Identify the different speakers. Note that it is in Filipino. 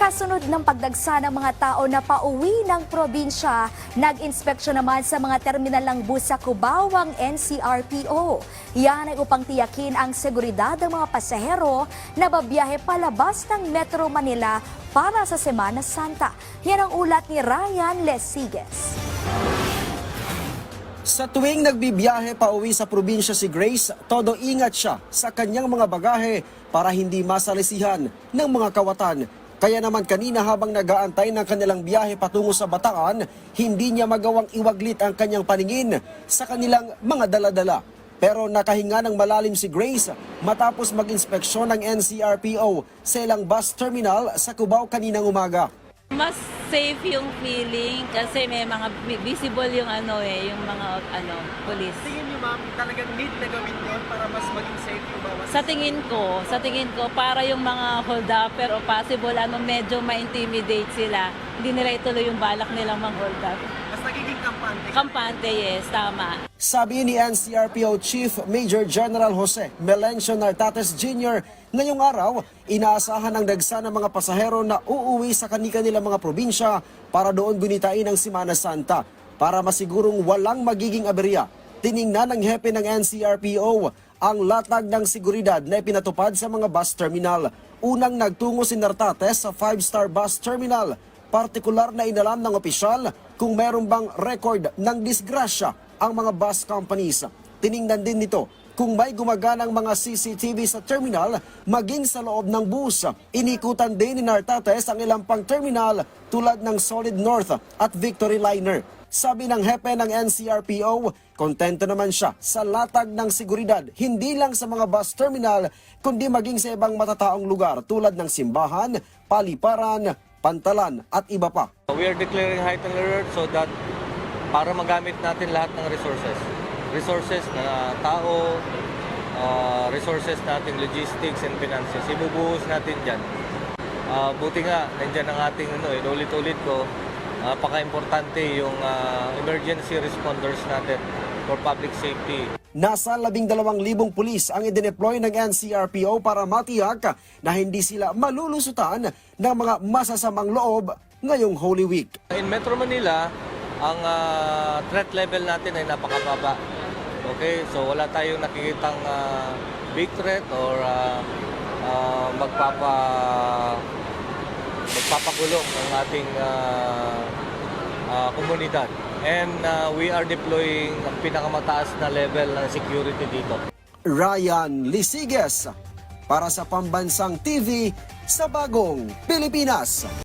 Speaker 1: Kasunod ng pagdagsa ng mga tao na pauwi ng probinsya, nag-inspeksyon naman sa mga terminal ng bus sa Cubao ang NCRPO. Yan ay upang tiyakin ang seguridad ng mga pasahero na babiyahe palabas ng Metro Manila para sa Semana Santa. Yan ang ulat ni Ryan Lesiges.
Speaker 2: Sa tuwing nagbibiyahe pa uwi sa probinsya si Grace, todo ingat siya sa kanyang mga bagahe para hindi masalisihan ng mga kawatan. Kaya naman kanina habang nag-aantay ng kanilang biyahe patungo sa Bataan, hindi niya magawang iwaglit ang kanyang paningin sa kanilang mga daladala. Pero nakahinga ng malalim si Grace matapos mag-inspeksyon ng NCRPO sa ilang bus terminal sa Cubao kaninang umaga.
Speaker 3: Mas safe yung feeling kasi may mga vi- visible yung ano eh, yung mga ano, police.
Speaker 4: Tingin niyo ma'am, talagang need na gawin yun para mas maging safe yung bawat
Speaker 3: Sa tingin ko, sa tingin ko para yung mga hold-upper o possible ano medyo ma-intimidate sila, hindi nila ituloy yung balak nilang mang-hold up.
Speaker 4: mas nagiging kampante.
Speaker 3: Kampante, yes, tama.
Speaker 2: Sabi ni NCRPO Chief Major General Jose Melencio Nartates Jr., ngayong araw, inaasahan ng dagsa ng mga pasahero na uuwi sa kanilang mga probinsya para doon gunitain ang Simana Santa para masigurong walang magiging aberya. Tiningnan ng hepe ng NCRPO ang latag ng seguridad na ipinatupad sa mga bus terminal. Unang nagtungo si Nartates sa 5-star bus terminal partikular na inalam ng opisyal kung meron bang record ng disgrasya ang mga bus companies. Tiningnan din nito kung may gumaganang mga CCTV sa terminal maging sa loob ng bus. Inikutan din ni Nartates ang ilang pang terminal tulad ng Solid North at Victory Liner. Sabi ng hepe ng NCRPO, kontento naman siya sa latag ng seguridad, hindi lang sa mga bus terminal, kundi maging sa ibang matataong lugar tulad ng simbahan, paliparan, pantalan at iba pa.
Speaker 5: We are declaring heightened alert so that para magamit natin lahat ng resources. Resources na tao, uh, resources natin logistics and finances. Ibubuhos natin dyan. Uh, buti nga, nandyan ang ating ano, eh, ulit-ulit ko, napaka-importante yung uh, emergency responders natin for public safety.
Speaker 2: Nasa 12,000 pulis ang idineploy ng NCRPO para matiyak na hindi sila malulusutan ng mga masasamang loob ngayong Holy Week.
Speaker 5: In Metro Manila, ang ah, threat level natin ay napakababa. Okay, so wala tayong nakikitang ah, big threat or ah, ah, magpapa magpapagulong ng ating ah, ah, komunidad. And ah, we are deploying ang pinakamataas na level ng security dito.
Speaker 2: Ryan Lisiges para sa Pambansang TV sa Bagong Pilipinas.